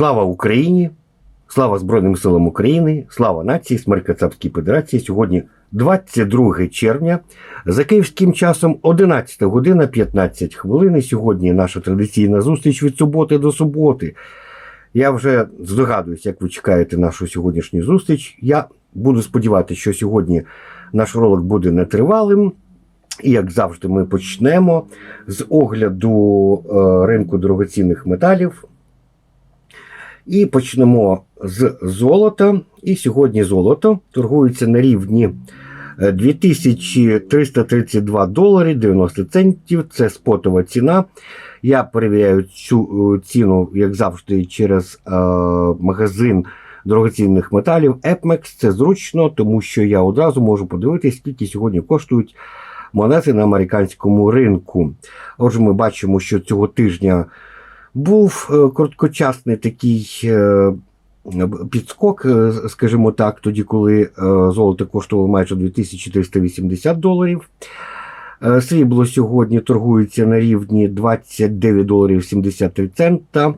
Слава Україні! Слава Збройним силам України! Слава нації, смерть Кацапській Федерації. Сьогодні 22 червня. За київським часом 11 година 15 хвилин. Сьогодні наша традиційна зустріч від суботи до суботи. Я вже здогадуюсь, як ви чекаєте нашу сьогоднішню зустріч. Я буду сподіватися, що сьогодні наш ролик буде нетривалим. І як завжди, ми почнемо з огляду е, ринку дорогоцінних металів. І почнемо з золота. І сьогодні золото торгується на рівні е, 2332 долари 90 центів. Це спотова ціна. Я перевіряю цю е, ціну, як завжди, через е, магазин дорогоцінних металів Epmex. Це зручно, тому що я одразу можу подивитися, скільки сьогодні коштують монети на американському ринку. Отже, ми бачимо, що цього тижня був е, короткочасний такий е, підскок, е, скажімо так, тоді, коли золото коштувало майже 2380 доларів. Срібло сьогодні торгується на рівні 29 доларів 73 цента.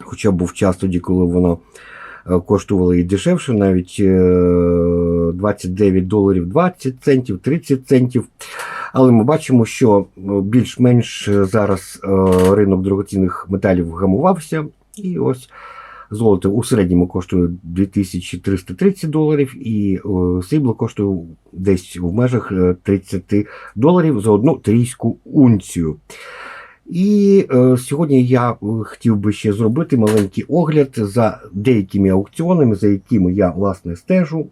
Хоча був час тоді, коли воно коштувало і дешевше, навіть е, 29 доларів 20 центів, 30 центів. Але ми бачимо, що е, більш-менш е, зараз е, ринок дорогоцінних металів вгамувався. І ось золото у середньому коштує 2330 доларів, і срібло коштує десь в межах е, 30 доларів за одну трійську унцію. І е, сьогодні я хотів би ще зробити маленький огляд за деякими аукціонами, за якими я власне стежу.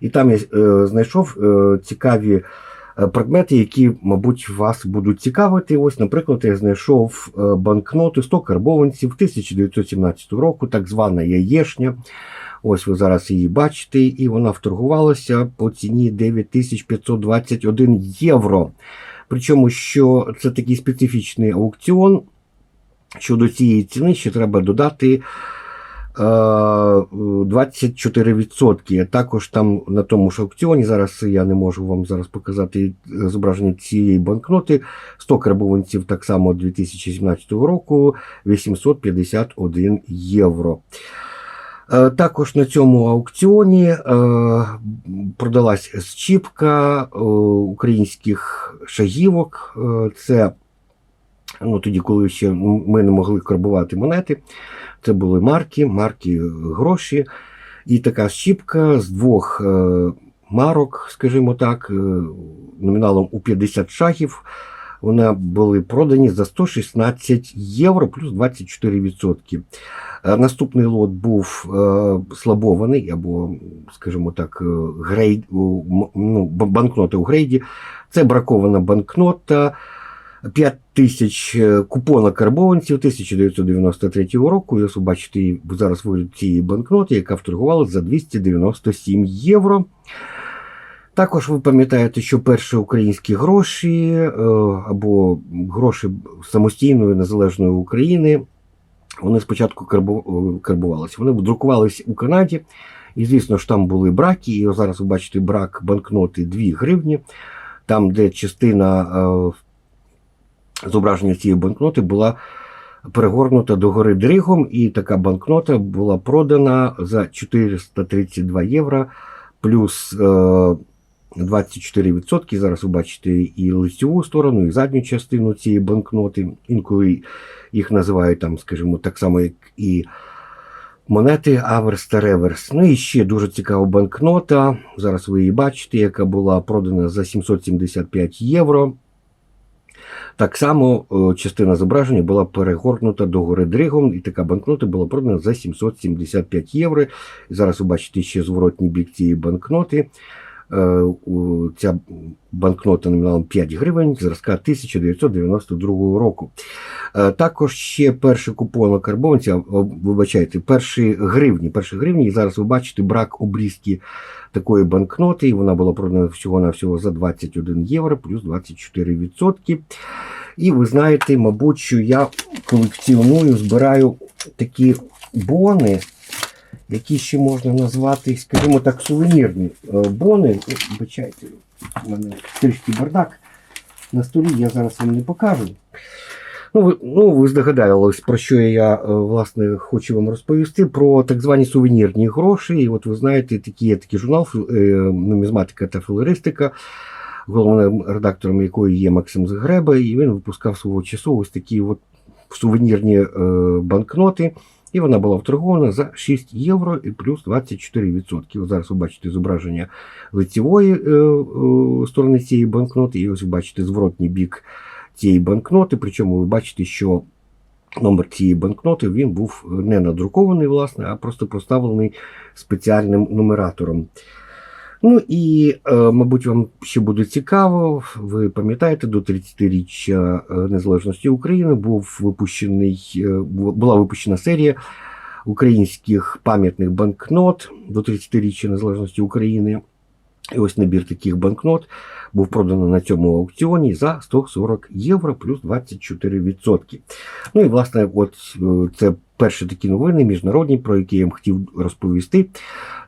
І там я е, знайшов е, цікаві предмети, які, мабуть, вас будуть цікавити. Ось, наприклад, я знайшов е, банкноту 100 карбованців 1917 року, так звана яєшня. Ось ви зараз її бачите, і вона вторгувалася по ціні 9521 євро. Причому, що це такий специфічний аукціон. Щодо цієї ціни ще треба додати е, 24%. Також там на тому ж аукціоні, зараз я не можу вам зараз показати зображення цієї банкноти. 100 карбованців так само 2017 року 851 євро. Е, Також на цьому аукціоні е, продалась щіпка е, українських шагівок. Це ну, тоді, коли ще ми не могли карбувати монети. Це були марки, марки гроші. І така щіпка з двох е, марок, скажімо так, е, номіналом у 50 шагів. Вона були продані за 116 євро плюс 24%. Е, Наступний лот був е, слабований, або, скажімо так, е, грейд, ну, б- банкнота у грейді. Це бракована банкнота 5 тисяч е, купона карбованців 1993 року. І бачите зараз вигляд цієї банкноти, яка вторгувала за 297 євро. Також ви пам'ятаєте, що перші українські гроші е, або гроші самостійної незалежної України, вони спочатку е, карбувалися. Вони друкувалися у Канаді, і, звісно ж, там були браки. І зараз ви бачите брак банкноти 2 гривні, там, де частина зображення цієї банкноти була перегорнута догори дригом, і така банкнота була продана за 432 євро плюс е, 24%. Зараз ви бачите і лицеву сторону, і задню частину цієї банкноти. Інколи їх називають там, скажімо, так само, як і монети аверс та реверс. Ну і ще дуже цікава банкнота. Зараз ви її бачите, яка була продана за 775 євро. Так само е, частина зображення була перегорнута до гори дригом, і така банкнота була продана за 775 євро. Зараз ви бачите ще зворотній бік цієї банкноти. Е, Ця банкнота номіналом 5 гривень зразка 1992 року. Е, Також ще перший купон карбованця, о, вибачайте, перші гривні. Перші гривні, і зараз ви бачите брак обрізки такої банкноти, і вона була продана всього-навсього за 21 євро плюс 24%. І ви знаєте, мабуть, що я колекціоную, збираю такі бони, які ще можна назвати, скажімо так, сувенірні е, бони. Вибачайте, у мене трішки бардак на столі, я зараз вам не покажу. Ну, ви, ну, ви здогадались, про що я е, власне хочу вам розповісти про так звані сувенірні гроші. І от ви знаєте, такі, є такий журнал е, нумізматика та флористика, головним редактором якої є Максим Загреба, і він випускав свого часу ось такі от сувенірні банкноти. І вона була вторгована за 6 євро і плюс 24%. Зараз ви бачите зображення лицевої е, е, сторони цієї банкноти, і ось ви бачите зворотній бік цієї банкноти. Причому ви бачите, що номер цієї банкноти він був не надрукований, власне, а просто проставлений спеціальним нумератором. Ну і, е, мабуть, вам ще буде цікаво. Ви пам'ятаєте, до 30-річчя е, незалежності України був випущений, е, була випущена серія українських пам'ятних банкнот до 30-річчя незалежності України. І ось набір таких банкнот був проданий на цьому аукціоні за 140 євро плюс 24%. Ну і власне, от е, це перші такі новини міжнародні, про які я вам хотів розповісти,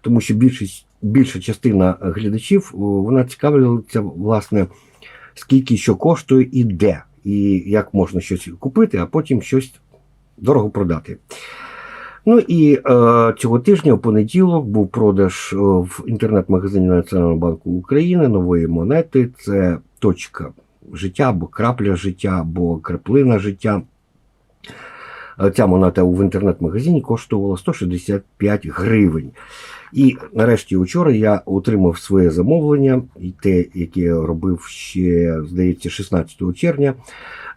тому що більшість, більша частина глядачів вона цікавиться, власне, скільки що коштує і де, і як можна щось купити, а потім щось дорого продати. Ну і е, цього тижня в понеділок був продаж е, в інтернет-магазині Національного банку України нової монети. Це точка життя або крапля життя, або краплина життя. Е, Ця монета в інтернет-магазині коштувала 165 гривень. І нарешті вчора я отримав своє замовлення, те, яке я робив ще, здається, 16 червня.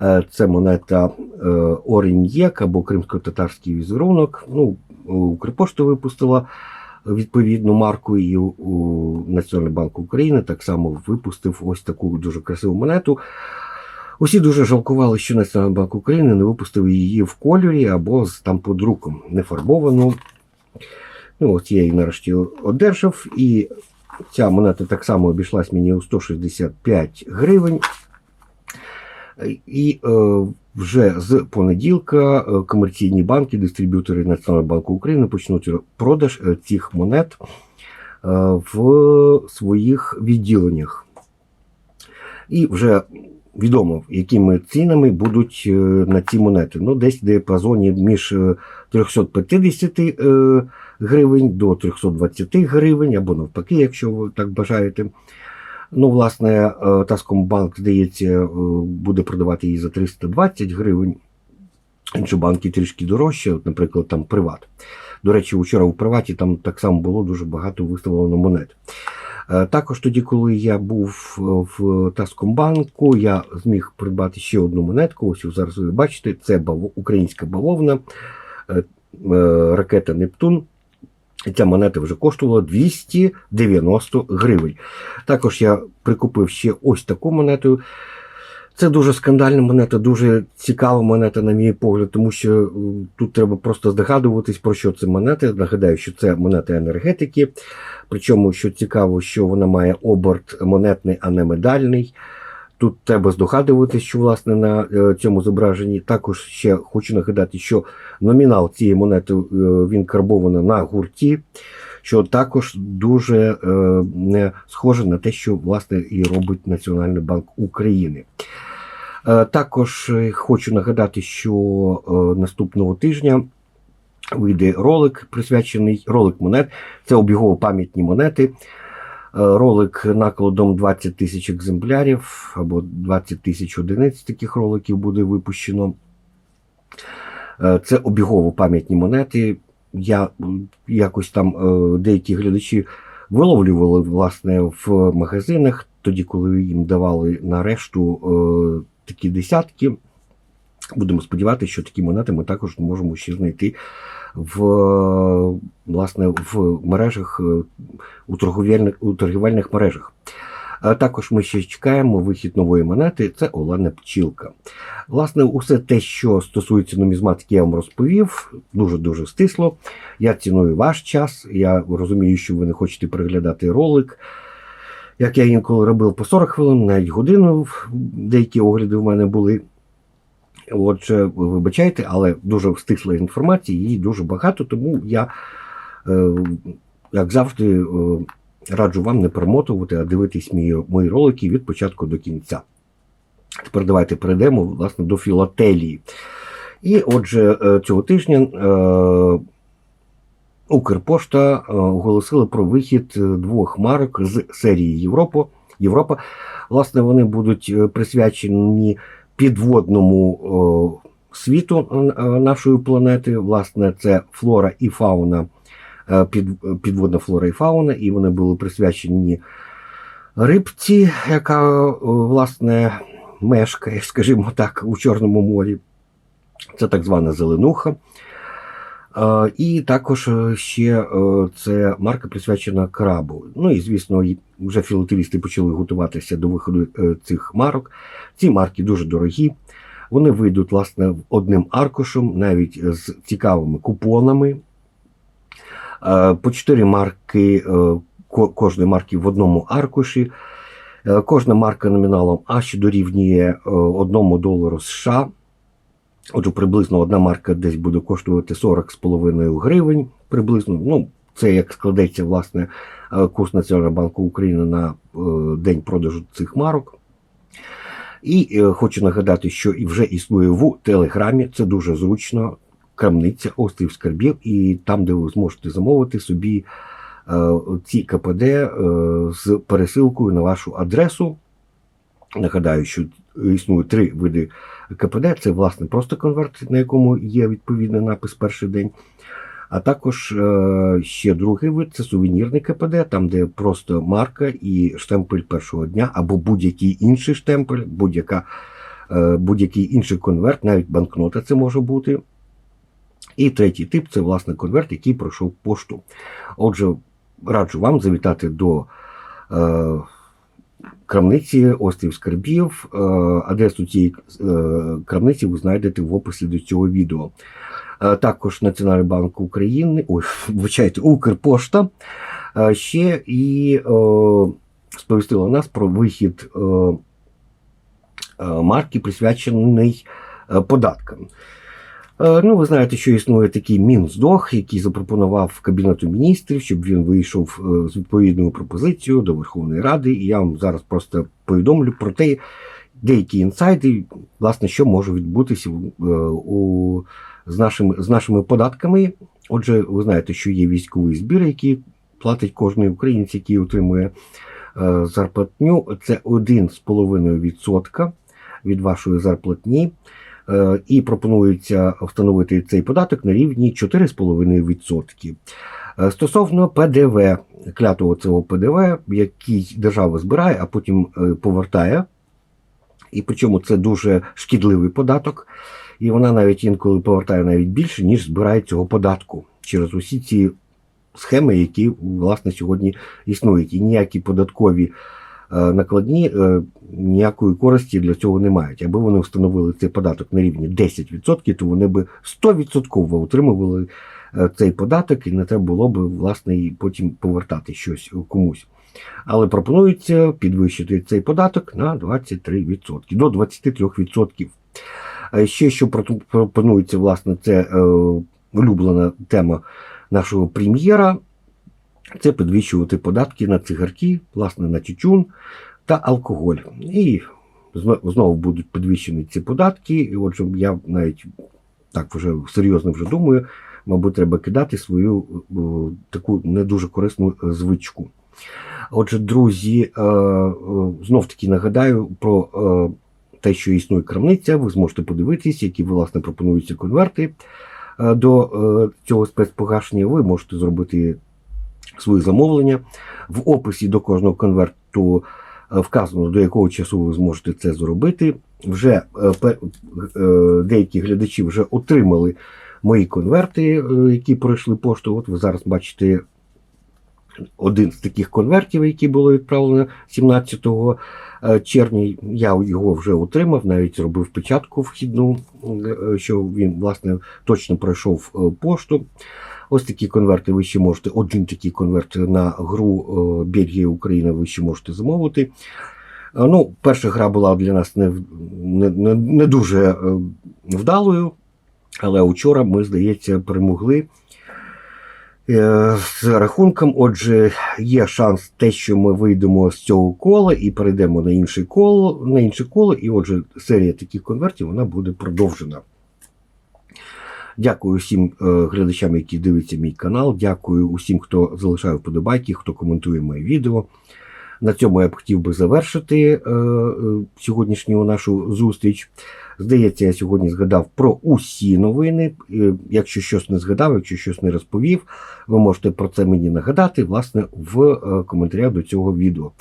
Е, Це монета е, Орін'єк або кримсько-татарський візерунок. Ну, Укрпошта випустила відповідну марку, і у Національний банк України так само випустив ось таку дуже красиву монету. Усі дуже жалкували, що Національний банк України не випустив її в кольорі або з там подруком не фарбовану. Ну, от я її нарешті одержав, і ця монета так само обійшлась мені у 165 гривень. І е, вже з понеділка е, комерційні банки, дистриб'ютори Національного банку України почнуть продаж е, цих монет е, в своїх відділеннях. І вже відомо, якими цінами будуть е, на ці монети. Ну, десь в діапазоні між е, 350 е, гривень до 320 гривень, або навпаки, якщо ви так бажаєте. Ну, власне, е, Таскомбанк, здається, е, буде продавати її за 320 гривень. Інші банки трішки дорожче, от, наприклад, там Приват. До речі, вчора у Приваті там так само було дуже багато виставлено монет. Е, Також тоді, коли я був е, в Таскомбанку, я зміг придбати ще одну монетку. Ось зараз ви бачите, це українська бавовна, е, ракета Нептун. Ця монета вже коштувала 290 гривень. Також я прикупив ще ось таку монету. Це дуже скандальна монета, дуже цікава монета, на мій погляд, тому що е, тут треба просто здогадуватись, про що це монета. Нагадаю, що це монета енергетики. Причому, що цікаво, що вона має оберт монетний, а не медальний. Тут треба здогадуватись, що власне на е, цьому зображенні. Також ще хочу нагадати, що номінал цієї монети е, він карбований на гурті, що також дуже е, схоже на те, що власне і робить Національний банк України. Е, Також е, хочу нагадати, що е, наступного тижня вийде ролик, присвячений ролик монет. Це обігово пам'ятні монети. Е, Ролик накладом 20 тисяч екземплярів або 20 тисяч одиниць таких роликів буде випущено. Е, Це обігово пам'ятні монети. Я якось там е, деякі глядачі виловлювали власне в магазинах, тоді, коли їм давали на решту е, такі десятки. Будемо сподіватися, що такі монети ми також можемо ще знайти в, е, власне, в мережах, е, у торговельних, у торгівельних мережах. А також ми ще чекаємо вихід нової монети. Це Олена Пчілка. Власне, усе те, що стосується нумізматики, я вам розповів дуже дуже стисло. Я ціную ваш час. Я розумію, що ви не хочете переглядати ролик. Як я інколи робив по 40 хвилин, навіть годину, деякі огляди в мене були. Отже, ви вибачайте, але дуже стисла інформації, її дуже багато, тому я, е, як завжди, е, раджу вам не перемотувати, а дивитись мої, мої ролики від початку до кінця. Тепер давайте перейдемо власне до філателії. І отже, е, цього тижня Укрпошта оголосила про вихід двох марок з серії Європа. Європа. Власне, вони будуть присвячені підводному світу е, нашої планети. Власне, це флора і фауна, е, підводна флора і фауна, і вони були присвячені рибці, яка власне мешкає, скажімо так, у Чорному морі. Це так звана зеленуха. Е, І також е, ще е, це марка присвячена крабу. Ну і звісно, вже філателісти почали готуватися до виходу цих марок. Ці марки дуже дорогі. Вони вийдуть власне одним аркушем, навіть з цікавими купонами. По чотири марки кожної марки в одному аркуші. Кожна марка номіналом аж дорівнює е, одному долару США. Отже, приблизно одна марка десь буде коштувати 40,5 гривень. Приблизно, ну, це як складеться власне е, курс Національного банку України на е, день продажу цих марок. І е, хочу нагадати, що вже існує в Телеграмі. Це дуже зручно. Крамниця острів скарбів, і там, де ви зможете замовити собі ці КПД з пересилкою на вашу адресу. Нагадаю, що існує три види КПД. Це власне просто конверт, на якому є відповідний напис перший день. А також е, ще другий вид це сувенірний КПД, там, де просто марка і штемпель першого дня, або будь-який інший штемпель, е, будь-який інший конверт, навіть банкнота це може бути. І третій тип це власне конверт, який пройшов пошту. Отже, раджу вам завітати до е, крамниці Острів Скарбів. Е, адресу цієї е, крамниці ви знайдете в описі до цього відео. Е, також Національний банк України, ой, вибачайте, Укрпошта ще і сповістила нас про вихід марки, присвячений податкам. Е, Ну, ви знаєте, що існує такий Мінздох, який запропонував Кабінету міністрів, щоб він вийшов е, з відповідною пропозицією до Верховної Ради. І я вам зараз просто повідомлю про те, деякі інсайди, власне, що може відбутися е, у, з, нашими, з нашими податками. Отже, ви знаєте, що є військовий збір, який платить кожен українець, який отримує зарплатню. Це 1,5% від вашої зарплатні. Е, І пропонується встановити цей податок на рівні 4,5%. Е, Стосовно ПДВ, клятого цього ПДВ, який держава збирає, а потім е, повертає. І причому це дуже шкідливий податок, і вона навіть інколи повертає навіть більше, ніж збирає цього податку через усі ці схеми, які власне сьогодні існують. І ніякі податкові накладні е, ніякої користі для цього не мають. Аби вони встановили цей податок на рівні 10%, то вони би 100% отримували е, цей податок, і не треба було б власне і потім повертати щось комусь. Але пропонується підвищити цей податок на 23%, до 23%. Е, Ще що пропонується, власне, це е, улюблена тема нашого прем'єра. Це підвищувати податки на цигарки, власне, на тютюн та алкоголь. І знову будуть підвищені ці податки. І отже, я навіть так вже серйозно вже думаю, мабуть, треба кидати свою е, таку не дуже корисну е, звичку. Отже, друзі, е, е, знов таки нагадаю про те, що існує крамниця. Ви зможете подивитись, які власне пропонуються конверти до цього спецпогашення. Ви можете зробити свої замовлення. В описі до кожного конверту е, вказано, до якого часу ви зможете це зробити. Вже е, е, деякі глядачі вже отримали мої конверти, які пройшли пошту. От ви зараз бачите один з таких конвертів, які було відправлено 17 е, червня. Я його вже отримав, навіть зробив печатку вхідну, що він власне точно пройшов пошту. Ось такі конверти ви ще можете. Один такий конверт на гру е, Бельгія Україна ви ще можете замовити. Е, Ну, перша гра була для нас не, не, не, не дуже е, вдалою, але вчора ми, здається, перемогли. з рахунком. Отже, є шанс те, що ми вийдемо з цього кола і перейдемо на інше коло, на інше коло, і отже, серія таких конвертів вона буде продовжена. Дякую всім е, глядачам, які дивляться мій канал. Дякую усім, хто залишає вподобайки, хто коментує моє відео. На цьому я б хотів би завершити е, е, сьогоднішню нашу зустріч. Здається, я сьогодні згадав про усі новини. Якщо щось не згадав, якщо щось не розповів, ви можете про це мені нагадати власне в коментарях до цього відео.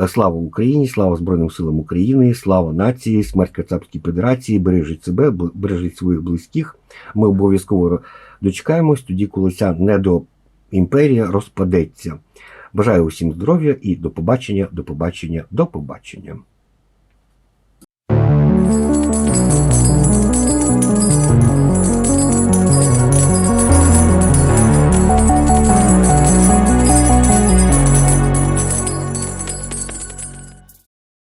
Е, Слава Україні, слава Збройним силам України, слава нації, смерть Кацапській Федерації, бережіть себе, бережіть своїх близьких. Ми обов'язково дочекаємось тоді, коли ця недоімперія розпадеться. Бажаю усім здоров'я і до побачення, до побачення, до побачення.